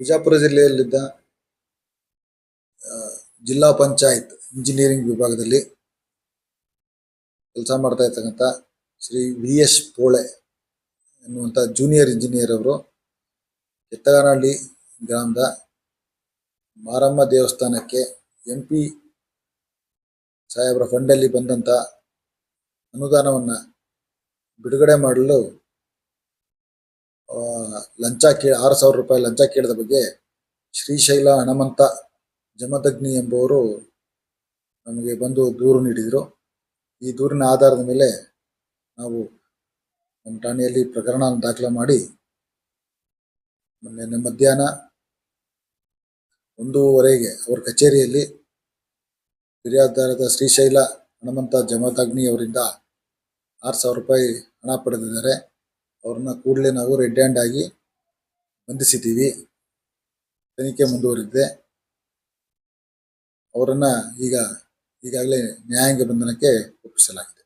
ಬಿಜಾಪುರ ಜಿಲ್ಲೆಯಲ್ಲಿದ್ದ ಜಿಲ್ಲಾ ಪಂಚಾಯತ್ ಇಂಜಿನಿಯರಿಂಗ್ ವಿಭಾಗದಲ್ಲಿ ಕೆಲಸ ಮಾಡ್ತಾ ಇರ್ತಕ್ಕಂಥ ಶ್ರೀ ವಿ ಎಸ್ ಪೋಳೆ ಎನ್ನುವಂಥ ಜೂನಿಯರ್ ಇಂಜಿನಿಯರ್ ಅವರು ಕೆತ್ತಗಾನಹಳ್ಳಿ ಗ್ರಾಮದ ಮಾರಮ್ಮ ದೇವಸ್ಥಾನಕ್ಕೆ ಎಂ ಪಿ ಸಾಹೇಬರ ಫಂಡಲ್ಲಿ ಬಂದಂಥ ಅನುದಾನವನ್ನು ಬಿಡುಗಡೆ ಮಾಡಲು ಲಂಚ ಕೇ, ಆರು ಸಾವಿರ ರೂಪಾಯಿ ಲಂಚ ಕೇಳಿದ ಬಗ್ಗೆ ಶ್ರೀಶೈಲ ಹಣಮಂತ ಜಮದಗ್ನಿ ಎಂಬುವರು ನಮಗೆ ಬಂದು ದೂರು ನೀಡಿದರು. ಈ ದೂರಿನ ಆಧಾರದ ಮೇಲೆ ನಾವು ನಮ್ಮ ಠಾಣೆಯಲ್ಲಿ ಪ್ರಕರಣ ದಾಖಲೆ ಮಾಡಿ ಮೊನ್ನೆ ಮಧ್ಯಾಹ್ನ ಒಂದೂವರೆಗೆ ಅವರ ಕಚೇರಿಯಲ್ಲಿ ಫಿರ್ಯಾದಾರದ ಶ್ರೀಶೈಲ ಹಣಮಂತ ಜಮದಗ್ನಿ ಅವರಿಂದ ಆರು ಸಾವಿರ ರೂಪಾಯಿ ಹಣ ಪಡೆದಿದ್ದಾರೆ. ಅವ್ರನ್ನ ಕೂಡಲೇ ನಾವು ರೆಡ್ ಹ್ಯಾಂಡ್ ಆಗಿ ಬಂಧಿಸಿದ್ದೀವಿ. ತನಿಖೆ ಮುಂದುವರಿದಿದೆ. ಅವರನ್ನು ಈಗ ಈಗಾಗಲೇ ನ್ಯಾಯಾಂಗ ಬಂಧನಕ್ಕೆ ಒಪ್ಪಿಸಲಾಗಿದೆ.